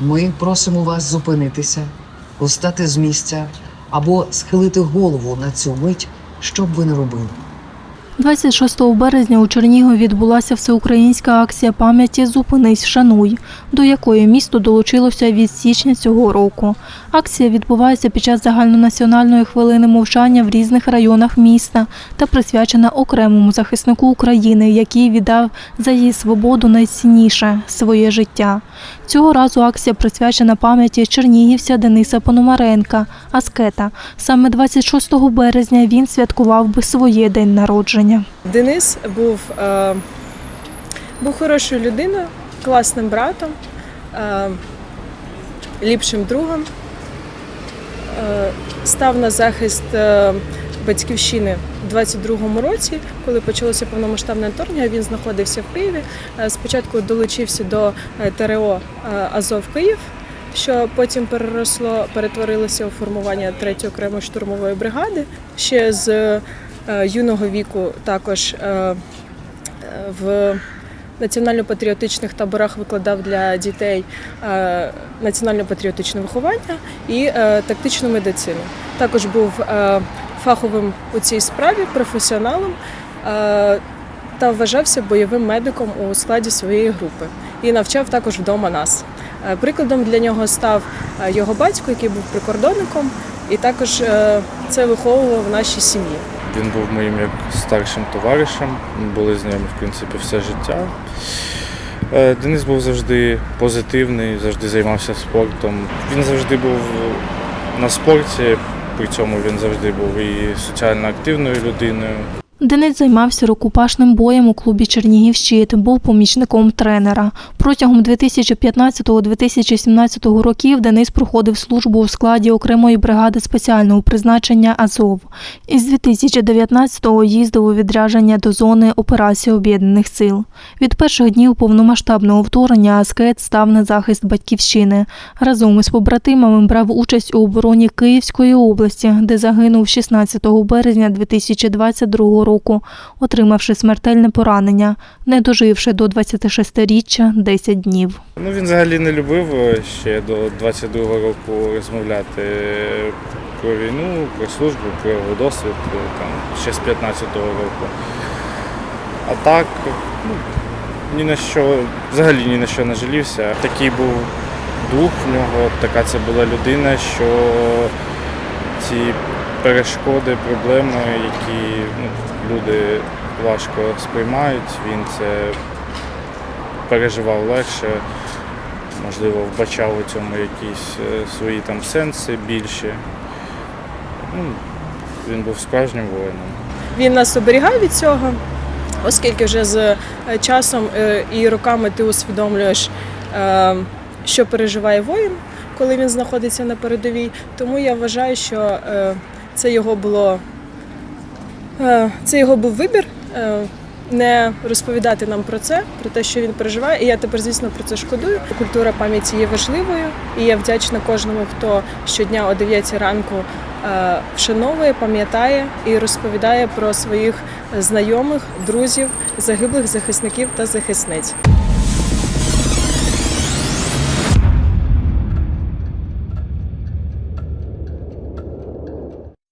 Ми просимо вас зупинитися, устати з місця або схилити голову на цю мить, що б ви не робили. 26 березня у Чернігові відбулася всеукраїнська акція пам'яті Зупинись, шануй, до якої місто долучилося від січня цього року. Акція відбувається під час загальнонаціональної хвилини мовчання в різних районах міста та присвячена окремому захиснику України, який віддав за її свободу найцінніше своє життя. Цього разу акція присвячена пам'яті чернігівця Дениса Пономаренка, аскета. Саме 26 березня він святкував би своє день народження. Денис був, е, був хорошою людиною, класним братом, е, ліпшим другом. Е, став на захист е, батьківщини у 22-му році, коли почалося повномасштабне вторгнення. Він знаходився в Києві. Е, спочатку долучився до е, ТРО Азов Київ. Що потім переросло, перетворилося у формування 3-ї окремої штурмової бригади. Ще з юного віку також е, е, в національно-патріотичних таборах викладав для дітей е, національно-патріотичне виховання і е, тактичну медицину. Також був е, фаховим у цій справі, професіоналом е, та вважався бойовим медиком у складі своєї групи і навчав також вдома нас. Е, Прикладом для нього став е, його батько, який був прикордонником, і також е, це виховував в нашій сім'ї. Він був моїм як старшим товаришем. Ми були з ним, в принципі, все життя. Е, Денис був завжди позитивний, завжди займався спортом. Він завжди був на спорті, при цьому він завжди був і соціально активною людиною. Денис займався рукопашним боєм у клубі Чернігів Щит, був помічником тренера. Протягом 2015-2017 років Денис проходив службу у складі окремої бригади спеціального призначення Азов. Із 2019-го їздив у відрядження до зони операції Об'єднаних сил. Від перших днів повномасштабного вторгнення Аскет став на захист батьківщини. Разом із побратимами брав участь у обороні Київської області, де загинув 16 березня 2022 року, отримавши смертельне поранення, не доживши до 26-річчя 10 днів. Ну, він взагалі не любив е, ще до 22-го року розмовляти про війну, про службу, про його досвід е, там, ще з 15-го року. А так, ну, ні на що, взагалі ні на що не жалівся. Такий був дух в нього, така це була людина, що ці перешкоди, проблеми, які ну, люди важко сприймають, він це переживав легше, можливо, вбачав у цьому якісь е, свої там сенси більші. Ну, він був справжнім воїном. Він нас оберігав від цього, оскільки вже з е, часом е, і роками ти усвідомлюєш, що переживає воїн, коли він знаходиться на передовій. Тому я вважаю, що це його було е, це його був вибір. е, Не розповідати нам про це, про те, що він переживає, і я тепер, звісно, про це шкодую. Культура пам'яті є важливою, і я вдячна кожному, хто щодня о 9 ранку е, вшановує, пам'ятає і розповідає про своїх знайомих, друзів, загиблих захисників та захисниць.